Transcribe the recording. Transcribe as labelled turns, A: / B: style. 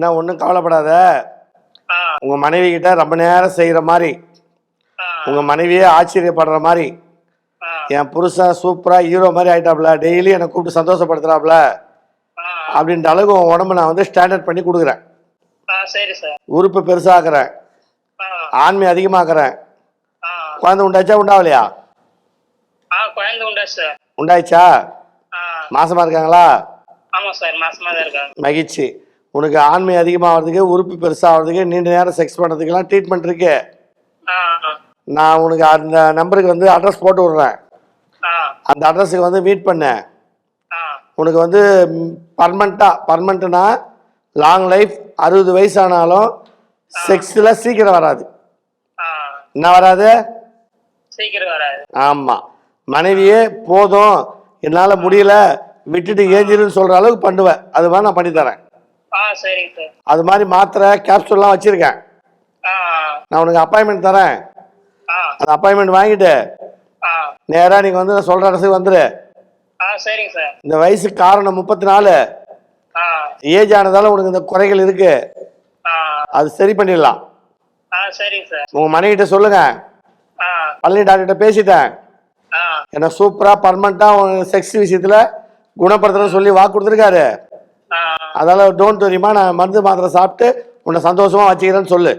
A: என்ன ஒன்றும் கவலைப்படாத. உங்க மனைவி கிட்ட ரொம்ப நேரம் செய்யற மாதிரி உங்க மனைவியே ஆச்சரியப்படுற மாதிரி என் புருஷன் சூப்பரா ஹீரோ மாதிரி ஆயிட்டாப்ல டெய்லி என்னை கூப்பிட்டு சந்தோஷப்படுத்துறாப்ல அப்படின்ற அளவுக்கு உன் உடம்ப நான் வந்து ஸ்டாண்டர்ட் பண்ணி கொடுக்குறேன். உறுப்பு பெருசாக்குறேன். ஆண்மை அதிகமாக்குறேன். குழந்தை உண்டாச்சா உண்டாவலையா? உண்டாயிச்சா மாசமா இருக்காங்களா? மகிழ்ச்சி. உனக்கு ஆண்மை அதிகமாகிறதுக்கு உறுப்பு பெருசாகிறதுக்கு நீண்ட நேரம் செக்ஸ் பண்ணுறதுக்கெல்லாம் ட்ரீட்மெண்ட் இருக்கு. நான் உனக்கு அந்த நம்பருக்கு வந்து அட்ரஸ் போட்டு விட்றேன். அந்த அட்ரஸுக்கு வந்து மீட் பண்ணு. உனக்கு வந்து பர்மனண்ட்டாக பர்மனண்ட்னா லாங் லைஃப் அறுபது வயசானாலும் செக்ஸில் சீக்கிரம் வராது. என்ன வராது?
B: சீக்கிரம் வராது.
A: ஆமாம் மனைவியே போதும். என்னால் முடியல. விட்டுட்டு ஏஞ்சிருன்னு சொல்கிற அளவுக்கு பண்ணுவேன் அது மாதிரி நான் பண்ணித்தரேன் அது மாதிரி மாத்திரை கேப்சூல்லாம் வச்சுருக்கேன். நான் உனக்கு அப்பாயின்மெண்ட் தரேன். அந்த அப்பாயின்மெண்ட் வாங்கிட்டு நேராக நீங்கள் வந்து நான் சொல்கிற இடத்துக்கு வந்துடு
B: ஆ சரிங்க சார்.
A: இந்த வயசுக்கு காரணம் முப்பத்தி நாலு ஏஜ் ஆனதால உனக்கு இந்த குறைகள் இருக்கு. அது சரி பண்ணிடலாம்.
B: ஆ சரிங்க சார்.
A: உங்கள் மனைவிட்ட சொல்லுங்க. பழனி டாக்டர்கிட்ட பேசிட்டேன். என்ன சூப்பராக பர்மனண்ட்டாக செக்ஸ் விஷயத்தில் குணப்படுத்துறேன்னு சொல்லி வாக்கு கொடுத்துருக்காரு.
B: அதனால
A: அதால டோன்ட் தெரியுமா நான் மருந்து மாத்திரை சாப்பிட்டு உன்னை சந்தோஷமா வச்சுக்கிறேன்னு சொல்லு.